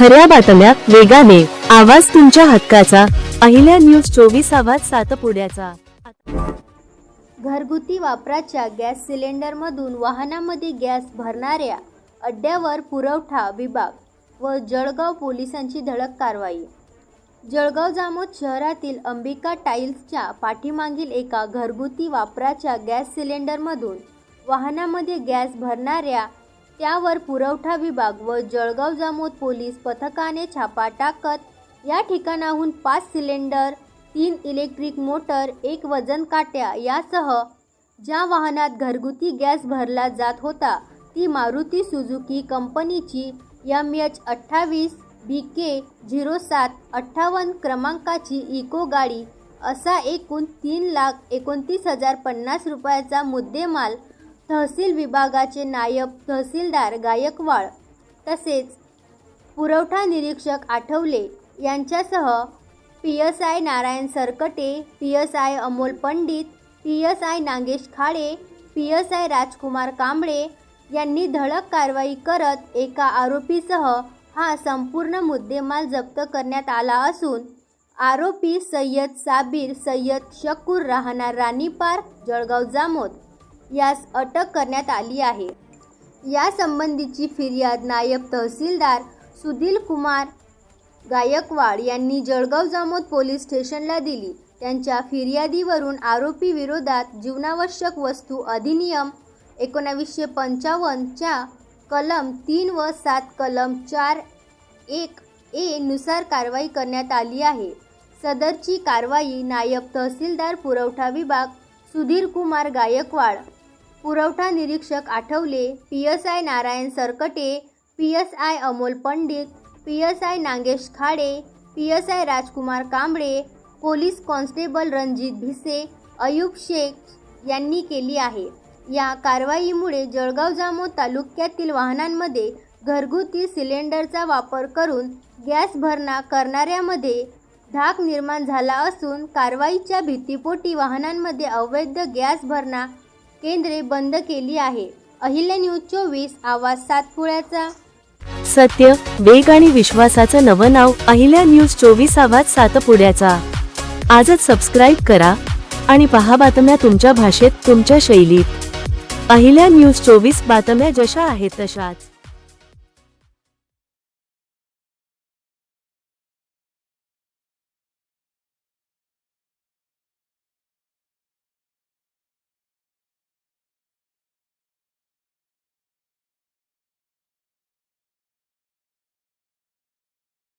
खऱ्या बातम्या वेगाने. आवाज तुमच्या हक्काचा. पहिल्या न्यूज चोवीस आवाज सातपुड्याचा. घरगुती वापराच्या गॅस सिलेंडरमधून वाहनामध्ये गॅस भरणाऱ्या अड्ड्यावर पुरवठा विभाग व जळगाव पोलिसांची धडक कारवाई. जळगाव जामोद शहरातील अंबिका टाईल्सच्या पाठीमागील एका घरगुती वापराच्या गॅस सिलेंडरमधून वाहनामध्ये गॅस भरणाऱ्या त्यावर पुरवठा विभाग व जळगाव जामोद पोलीस पथकाने छापा टाकत या ठिकाणाहून पाच सिलेंडर तीन इलेक्ट्रिक मोटर एक वजन काट्या यासह ज्या वाहनात घरगुती गॅस भरला जात होता ती मारुती सुझुकी कंपनीची एम एच अठ्ठावीस बी के झिरो सात अठ्ठावन्न क्रमांकाची इको गाडी असा एकूण तीन लाख एकोणतीस हजार पन्नास रुपयाचा मुद्देमाल तहसील विभागाचे नायब तहसीलदार गायकवाड तसेच पुरवठा निरीक्षक आठवले यांच्यासह P S I Narayan Sarkate P S I Amol Pandit P S I Nagesh Khade P S I Rajkumar Kamble यांनी धडक कारवाई करत एका आरोपीसह हा संपूर्ण मुद्देमाल जप्त करण्यात आला असून आरोपी सय्यद साबीर सय्यद शकूर राहणार राणी जळगाव जामोद. यास अटक करण्यात आली आहे. यासंबंधीची फिर्याद नायब तहसीलदार सुधील कुमार गायकवाड यांनी जळगाव जामोद पोलीस स्टेशनला दिली. त्यांच्या फिर्यादीवरून आरोपी विरोधात जीवनावश्यक वस्तू अधिनियम एकोणावीसशे पंचावन्नच्या कलम तीन व सात कलम चार एक ए नुसार कारवाई करण्यात आली आहे. सदरची कारवाई नायब तहसीलदार पुरवठा विभाग सुधीर कुमार गायकवाड पुरवठा निरीक्षक Athavale P S I Narayan Sarkate P S I Amol Pandit P S I Nagesh Khade P S I Rajkumar Kamble police constable Ranjit Bhise Ayub Shaikh यांनी केली आहे. या कारवाईमुळे जळगाव जामोद तालुक्यातील वाहनांमध्ये घरगुती सिलेंडरचा वापर करून गॅस भरणा करणाऱ्यामध्ये धाक निर्माण झाला असून कारवाईच्या भीतीपोटी वाहनांमध्ये अवैध गॅस भरणा केंद्रे बंद केली आहे. अहिल्या न्यूज चोवीस आवाज सातपुड्याचा. सत्य वेग आणि विश्वासाचं नवं नाव अहिल्या न्यूज चोवीस आवाज सातपुड्याचा. आजच सबस्क्राईब करा आणि पहा बातम्या तुमच्या भाषेत तुमच्या शैलीत. अहिल्या न्यूज चोवीस बातम्या जशा आहेत तशाच.